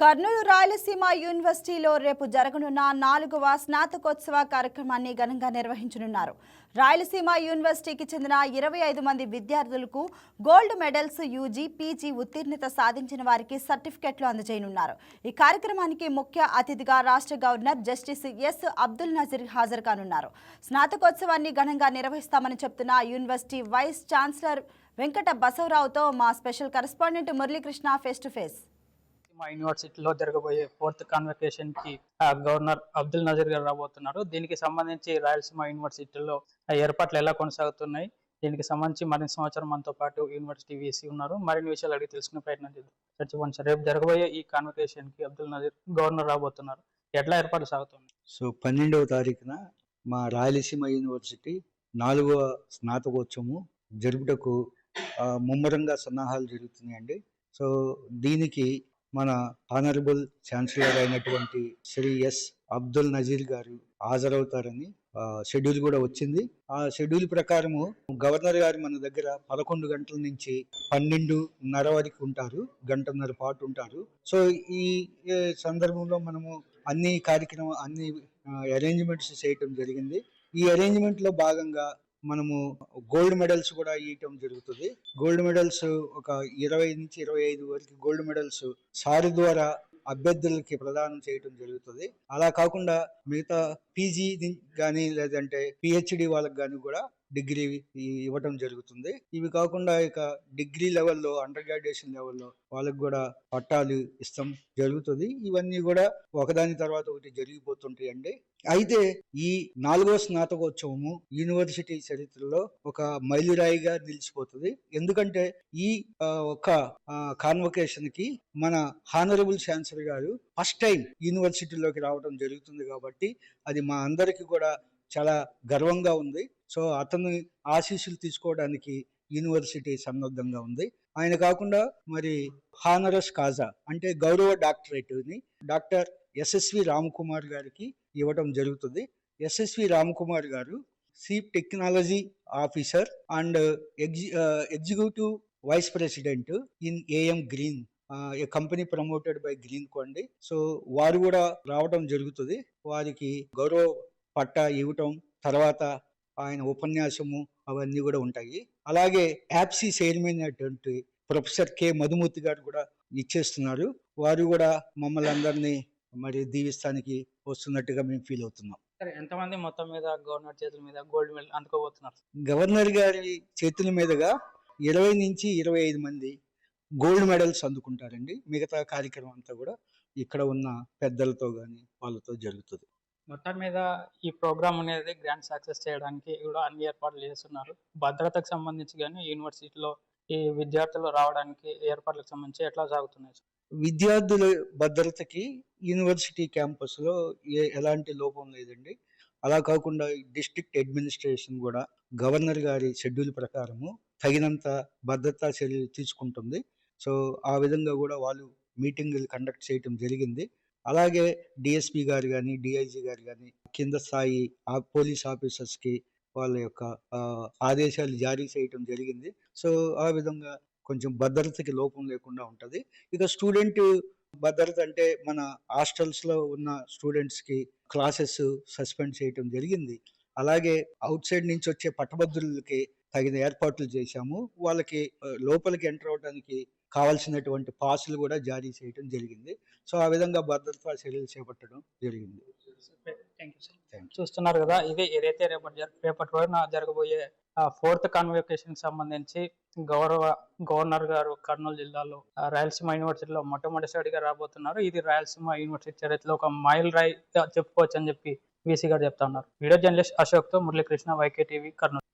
కర్నూలు రాయలసీమ యూనివర్సిటీలో రేపు జరగనున్న నాలుగవ స్నాతకోత్సవ కార్యక్రమాన్ని ఘనంగా నిర్వహించనున్నారు. రాయలసీమ యూనివర్సిటీకి చెందిన ఇరవై ఐదు మంది విద్యార్థులకు గోల్డ్ మెడల్స్ యూజీ పీజీ ఉత్తీర్ణత సాధించిన వారికి సర్టిఫికెట్లు అందజేయనున్నారు. ఈ కార్యక్రమానికి ముఖ్య అతిథిగా రాష్ట్ర governor justice S. Abdul Nazeer హాజరు కానున్నారు స్నాతకోత్సవాన్ని ఘనంగా నిర్వహిస్తామని చెప్తున్న యూనివర్సిటీ వైస్ ఛాన్సలర్ వెంకట బసవరావుతో మా special correspondent Muralikrishna face to face. మా యూనివర్సిటీలో జరగబోయే ఫోర్త్ కాన్వకేషన్కి ఆ, గవర్నర్ అబ్దుల్ నజీర్ గారు రాబోతున్నారు. దీనికి సంబంధించి రాయలసీమ యూనివర్సిటీలో ఆ, ఏర్పాట్లు ఎలా కొనసాగుతున్నాయి? దీనికి సంబంధించి మరిన్ని సమాచారం మనతో పాటు యూనివర్సిటీ వీసీ ఉన్నారు. మరిన్ని విషయాలు అడిగి తెలుసుకునే ప్రయత్నం చేద్దాం. సార్ చెప్పండి సార్. రేపు జరగబోయే ఈ కాన్వకేషన్కి అబ్దుల్ నజీర్ గవర్నర్ రాబోతున్నారు. ఎట్లా ఏర్పాట్లు సాగుతున్నాయి? సో పన్నెండవ తారీఖున మా రాయలసీమ యూనివర్సిటీ నాలుగవ స్నాతకోత్సవము జరుపుటకు ముమ్మరంగా సన్నాహాలు జరుగుతున్నాయండి. సో దీనికి మన ఆనరబుల్ ఛాన్సలర్ అయినటువంటి శ్రీ ఎస్ అబ్దుల్ నజీర్ గారు హాజరవుతారని షెడ్యూల్ కూడా వచ్చింది. ఆ షెడ్యూల్ ప్రకారము గవర్నర్ గారు మన దగ్గర పదకొండు గంటల నుంచి పన్నెండున్నర వరకు ఉంటారు గంటన్నర పాటు ఉంటారు. సో ఈ సందర్భంలో మనము అన్ని కార్యక్రమం అన్ని అరేంజ్మెంట్స్ చేయటం జరిగింది. ఈ అరేంజ్మెంట్లో భాగంగా మనము గోల్డ్ మెడల్స్ కూడా ఇవ్వటం జరుగుతుంది. గోల్డ్ మెడల్స్ ఒక ఇరవై నుంచి ఇరవై ఐదు వరకు గోల్డ్ మెడల్స్ సారి ద్వారా అభ్యర్థులకి ప్రదానం చేయటం జరుగుతుంది. అలా కాకుండా మిగతా పీజీ కానీ లేదంటే పిహెచ్డి వాళ్ళకి కానీ కూడా డిగ్రీ ఇవ్వటం జరుగుతుంది. ఇవి కాకుండా ఇక డిగ్రీ లెవెల్లో అండర్ గ్రాడ్యుయేషన్ లెవెల్లో వాళ్ళకి కూడా పట్టాలు ఇస్తాం జరుగుతుంది. ఇవన్నీ కూడా ఒకదాని తర్వాత ఒకటి జరిగిపోతుంటాయి అండి అయితే ఈ నాలుగో స్నాతకోత్సవము యూనివర్సిటీ చరిత్రలో ఒక మైలురాయిగా నిలిచిపోతుంది. ఎందుకంటే ఈ ఒక కాన్వకేషన్కి మన హానరబుల్ ఛాన్సలర్ గారు ఫస్ట్ టైం యూనివర్సిటీలోకి రావడం జరుగుతుంది కాబట్టి అది మా అందరికి కూడా చాలా గర్వంగా ఉంది. సో అతను ఆశీస్సులు తీసుకోవడానికి యూనివర్సిటీ సన్నద్ధంగా ఉంది. ఆయన కాకుండా మరి హానరస్ కాజా అంటే గౌరవ డాక్టరేట్ని డాక్టర్ ఎస్ఎస్వి రామకుమార్ గారికి ఇవ్వడం జరుగుతుంది. SSV Ramakumar garu chief technology officer and executive vice president in AM Green a company promoted by Greenko. So వారు కూడా రావడం జరుగుతుంది. వారికి గౌరవ పట్టా ఇవ్వటం తర్వాత ఆయన ఉపన్యాసము అవన్నీ కూడా ఉంటాయి. అలాగే యాప్సీ చైర్మన్ అయినటువంటి ప్రొఫెసర్ కె. మధుమూర్తి గారు కూడా ఇచ్చేస్తున్నారు. వారు కూడా మమ్మల్ని అందరినీ మరి దీవిస్తానికి వస్తున్నట్టుగా మేము ఫీల్ అవుతున్నాం. సరే ఎంతమంది మొత్తం మీద గవర్నర్ చేతుల మీద గోల్డ్ మెడల్ అందుకోబోతున్నారు? గవర్నర్ గారి చేతుల మీదుగా ఇరవై నుంచి ఇరవై ఐదు మంది గోల్డ్ మెడల్స్ అందుకుంటారండి. మిగతా కార్యక్రమం అంతా కూడా ఇక్కడ ఉన్న పెద్దలతో కానీ వాళ్ళతో జరుగుతుంది. మొత్తం మీద ఈ ప్రోగ్రామ్ అనేది గ్రాండ్ సక్సెస్ చేయడానికి కూడా అన్ని ఏర్పాట్లు చేస్తున్నారు. భద్రతకు సంబంధించి కానీ యూనివర్సిటీలో ఈ విద్యార్థులు రావడానికి ఏర్పాట్లకు సంబంధించి ఎట్లా సాగుతున్నాయి? విద్యార్థుల భద్రతకి యూనివర్సిటీ క్యాంపస్లో ఏ- ఎలాంటి లోపం లేదండి. అలా కాకుండా డిస్ట్రిక్ట్ అడ్మినిస్ట్రేషన్ కూడా గవర్నర్ గారి షెడ్యూల్ ప్రకారము తగినంత భద్రతా చర్యలు తీసుకుంటుంది. సో ఆ విధంగా కూడా వాళ్ళు మీటింగులు కండక్ట్ చేయటం జరిగింది. అలాగే డిఎస్పి గారు కానీ డిఐజీ గారు కానీ కింద స్థాయి ఆ పోలీస్ ఆఫీసర్స్కి వాళ్ళ యొక్క ఆదేశాలు జారీ చేయటం జరిగింది. సో ఆ విధంగా కొంచెం భద్రతకి లోపం లేకుండా ఉంటుంది. ఇక స్టూడెంట్ భద్రత అంటే మన హాస్టల్స్లో ఉన్న స్టూడెంట్స్కి క్లాసెస్ సస్పెండ్ చేయటం జరిగింది. అలాగే అవుట్ సైడ్ నుంచి వచ్చే పట్టభద్రులకి తగిన ఏర్పాట్లు చేశాము. వాళ్ళకి లోపలికి ఎంటర్ అవడానికి కావాల్సినటువంటి పాసులు కూడా జారీ చేయటం జరిగింది. సో ఆ విధంగా భద్రతా చర్యలు చేపట్టడం జరిగింది. చూస్తున్నారు కదా ఇది ఏదైతే రేపటి రేపటి రోజున జరగబోయే ఫోర్త్ కాన్వకేషన్ సంబంధించి గౌరవ గవర్నర్ గారు కర్నూలు జిల్లాలో రాయలసీమ యూనివర్సిటీలో మొట్టమొదటిసారిగా రాబోతున్నారు. ఇది రాయలసీమ యూనివర్సిటీ చరిత్రలో ఒక మైల్ రాయి చెప్పుకోవచ్చు అని చెప్పి వీసీ గారు చెప్తా ఉన్నారు. వీడియో జర్నలిస్ట్ అశోక్తో మురళీకృష్ణ వైకే టీవీ కర్నూలు.